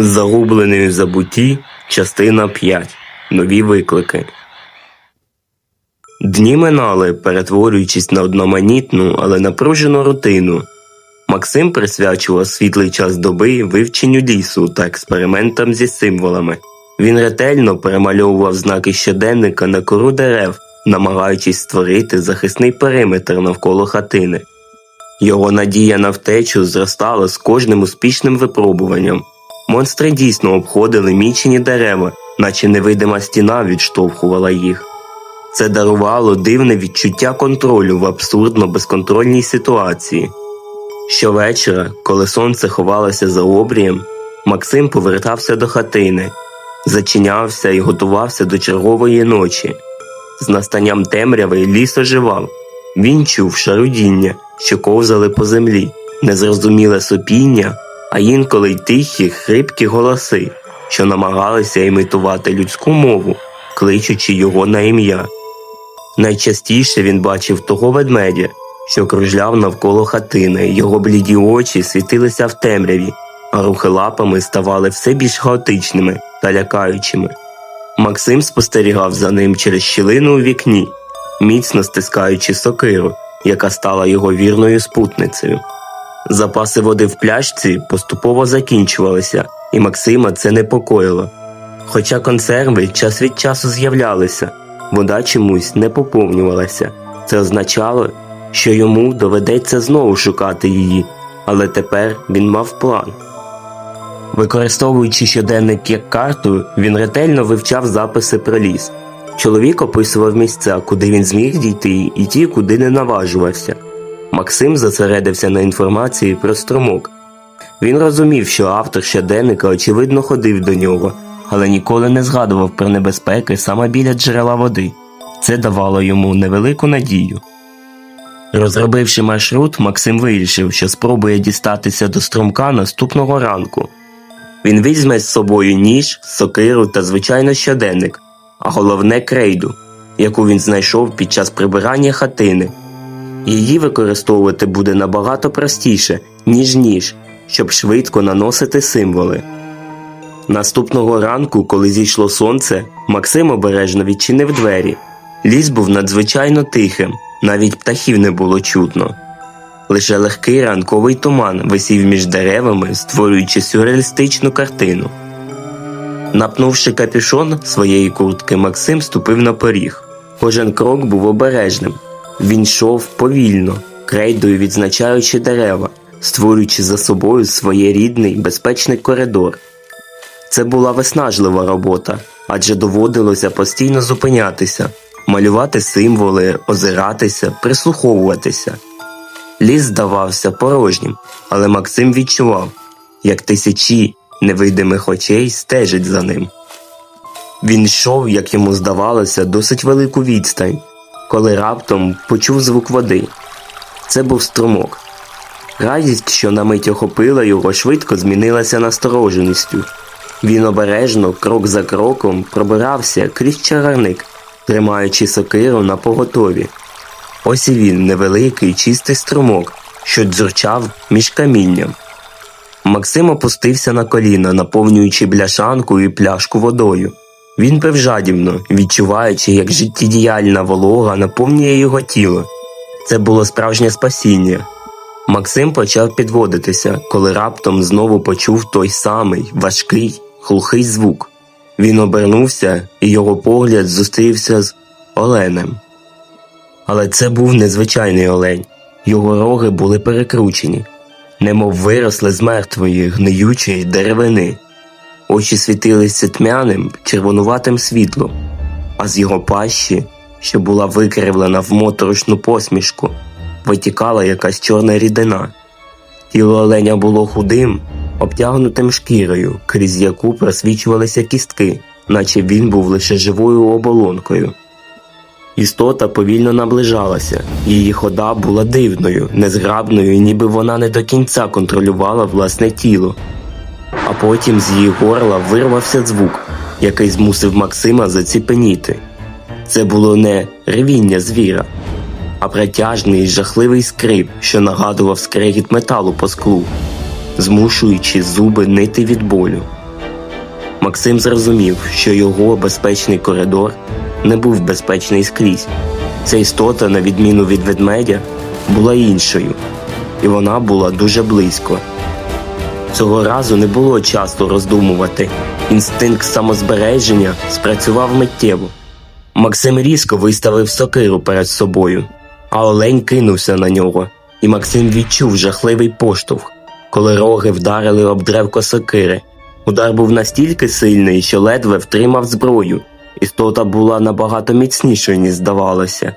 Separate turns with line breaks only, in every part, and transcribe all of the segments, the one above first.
Загублений в забутті, частина 5. Нові виклики. Дні минали, перетворюючись на одноманітну, але напружену рутину. Максим присвячував світлий час доби вивченню лісу та експериментам зі символами. Він ретельно перемальовував знаки щоденника на кору дерев, намагаючись створити захисний периметр навколо хатини. Його надія на втечу зростала з кожним успішним випробуванням. Монстри дійсно обходили мічені дерева, наче невидима стіна відштовхувала їх. Це дарувало дивне відчуття контролю в абсурдно безконтрольній ситуації. Щовечора, коли сонце ховалося за обрієм, Максим повертався до хатини, зачинявся і готувався до чергової ночі. З настанням темряви ліс оживав. Він чув шарудіння, що ковзали по землі, незрозуміле сопіння, а інколи й тихі, хрипкі голоси, що намагалися імітувати людську мову, кличучи його на ім'я. Найчастіше він бачив того ведмедя, що кружляв навколо хатини, його бліді очі світилися в темряві, а рухи лапами ставали все більш хаотичними та лякаючими. Максим спостерігав за ним через щілину у вікні, міцно стискаючи сокиру, яка стала його вірною спутницею. Запаси води в пляшці поступово закінчувалися, і Максима це непокоїло. Хоча консерви час від часу з'являлися, вода чомусь не поповнювалася. Це означало, що йому доведеться знову шукати її, але тепер він мав план. Використовуючи щоденник як карту, він ретельно вивчав записи про ліс. Чоловік описував місця, куди він зміг дійти, і ті, куди не наважувався. Максим зосередився на інформації про струмок. Він розумів, що автор щоденника очевидно ходив до нього, але ніколи не згадував про небезпеки саме біля джерела води. Це давало йому невелику надію. Розробивши маршрут, Максим вирішив, що спробує дістатися до струмка наступного ранку. Він візьме з собою ніж, сокиру та звичайно щоденник, а головне крейду, яку він знайшов під час прибирання хатини. Її використовувати буде набагато простіше, ніж ніж, щоб швидко наносити символи. Наступного ранку, коли зійшло сонце, Максим обережно відчинив двері. Ліс був надзвичайно тихим, навіть птахів не було чутно. Лише легкий ранковий туман висів між деревами, створюючи сюрреалістичну картину. Напнувши капюшон своєї куртки, Максим ступив на поріг. Кожен крок був обережним. Він йшов повільно, крейдою відзначаючи дерева, створюючи за собою своєрідний безпечний коридор. Це була виснажлива робота, адже доводилося постійно зупинятися, малювати символи, озиратися, прислуховуватися. Ліс здавався порожнім, але Максим відчував, як тисячі невидимих очей стежать за ним. Він йшов, як йому здавалося, досить велику відстань, коли раптом почув звук води. Це був струмок. Радість, що на мить охопила його, швидко змінилася настороженістю. Він обережно, крок за кроком, пробирався крізь чагарник, тримаючи сокиру на поготові. Ось і він, невеликий, чистий струмок, що дзюрчав між камінням. Максим опустився на коліна, наповнюючи бляшанку і пляшку водою. Він пив жадібно, відчуваючи, як життєдіяльна волога наповнює його тіло. Це було справжнє спасіння. Максим почав підводитися, коли раптом знову почув той самий важкий, глухий звук. Він обернувся, і його погляд зустрівся з Оленем. Але це був незвичайний олень. Його роги були перекручені, немов виросли з мертвої, гниючої деревини. Очі світилися тьмяним, червонуватим світлом, а з його пащі, що була викривлена в моторошну посмішку, витікала якась чорна рідина. Тіло оленя було худим, обтягнутим шкірою, крізь яку просвічувалися кістки, наче він був лише живою оболонкою. Істота повільно наближалася, її хода була дивною, незграбною, ніби вона не до кінця контролювала власне тіло. А потім з її горла вирвався звук, який змусив Максима заціпеніти. Це було не ревіння звіра, а протяжний жахливий скрип, що нагадував скрегіт металу по склу, змушуючи зуби нити від болю. Максим зрозумів, що його безпечний коридор не був безпечний скрізь. Ця істота, на відміну від ведмедя, була іншою, і вона була дуже близько. Цього разу не було часу роздумувати. Інстинкт самозбереження спрацював миттєво. Максим різко виставив сокиру перед собою, а олень кинувся на нього, і Максим відчув жахливий поштовх, коли роги вдарили об древко сокири. Удар був настільки сильний, що ледве втримав зброю. Істота була набагато міцнішою, ніж здавалося.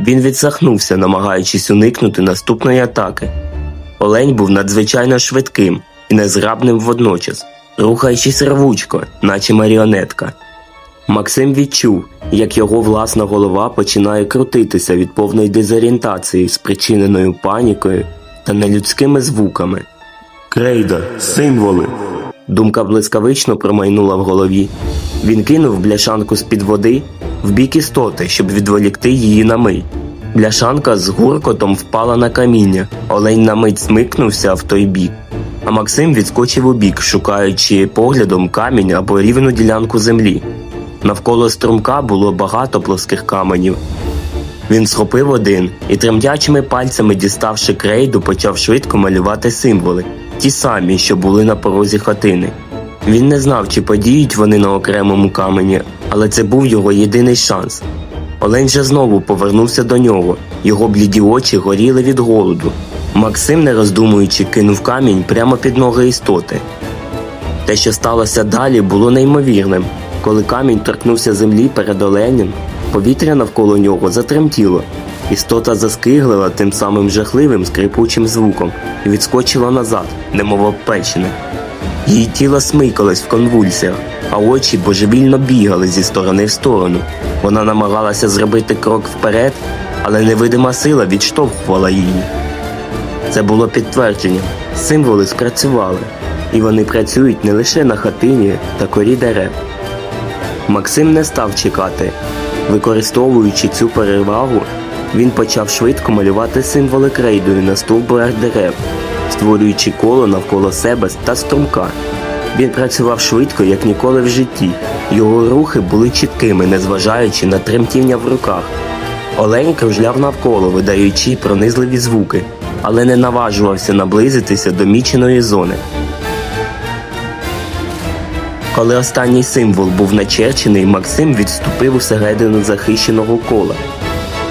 Він відсахнувся, намагаючись уникнути наступної атаки. Олень був надзвичайно швидким і незграбним водночас, рухаючись рвучко, наче маріонетка. Максим відчув, як його власна голова починає крутитися від повної дезорієнтації, спричиненою панікою та нелюдськими звуками. Крейда, символи. Думка блискавично промайнула в голові. Він кинув бляшанку з-під води в бік істоти, щоб відволікти її на мить. Бляшанка з гуркотом впала на каміння. Олень на мить смикнувся в той бік. А Максим відскочив у бік, шукаючи поглядом камінь або рівну ділянку землі. Навколо струмка було багато плоских каменів. Він схопив один і тремтячими пальцями, діставши крейду, почав швидко малювати символи, ті самі, що були на порозі хатини. Він не знав, чи подіють вони на окремому камені, але це був його єдиний шанс. Олень же знову повернувся до нього, його бліді очі горіли від голоду. Максим, не роздумуючи, кинув камінь прямо під ноги істоти. Те, що сталося далі, було неймовірним. Коли камінь торкнувся землі перед оленем, повітря навколо нього затремтіло. Істота заскиглила тим самим жахливим скрипучим звуком і відскочила назад, немов обпечене. Її тіло смикалось в конвульсіях, а очі божевільно бігали зі сторони в сторону. Вона намагалася зробити крок вперед, але невидима сила відштовхувала її. Це було підтвердження. Символи спрацювали, і вони працюють не лише на хатині та корі дерев. Максим не став чекати. Використовуючи цю перевагу, він почав швидко малювати символи крейдою на стовбурах дерев, створюючи коло навколо себе та струмка. Він працював швидко, як ніколи в житті. Його рухи були чіткими, незважаючи на тремтіння в руках. Олень кружляв навколо, видаючи пронизливі звуки, але не наважувався наблизитися до міченої зони. Коли останній символ був начерчений, Максим відступив усередину захищеного кола.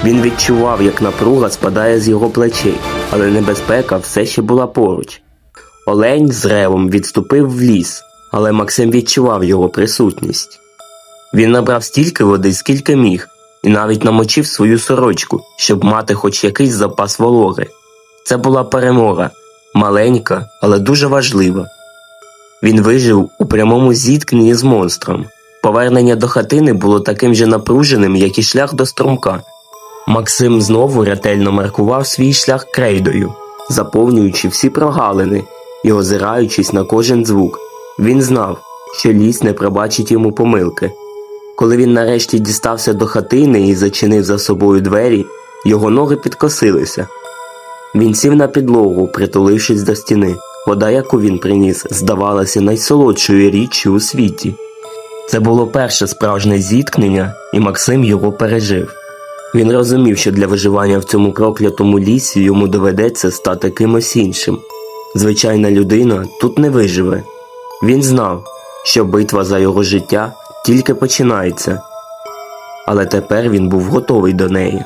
Він відчував, як напруга спадає з його плечей, але небезпека все ще була поруч. Олень з ревом відступив в ліс, але Максим відчував його присутність. Він набрав стільки води, скільки міг, і навіть намочив свою сорочку, щоб мати хоч якийсь запас вологи. Це була перемога, маленька, але дуже важлива. Він вижив у прямому зіткненні з монстром. Повернення до хатини було таким же напруженим, як і шлях до струмка. Максим знову ретельно маркував свій шлях крейдою, заповнюючи всі прогалини і озираючись на кожен звук. Він знав, що ліс не пробачить йому помилки. Коли він нарешті дістався до хатини і зачинив за собою двері, його ноги підкосилися. Він сів на підлогу, притулившись до стіни. Вода, яку він приніс, здавалася найсолодшою річчю у світі. Це було перше справжнє зіткнення, і Максим його пережив. Він розумів, що для виживання в цьому проклятому лісі йому доведеться стати кимось іншим. Звичайна людина тут не виживе. Він знав, що битва за його життя тільки починається, але тепер він був готовий до неї.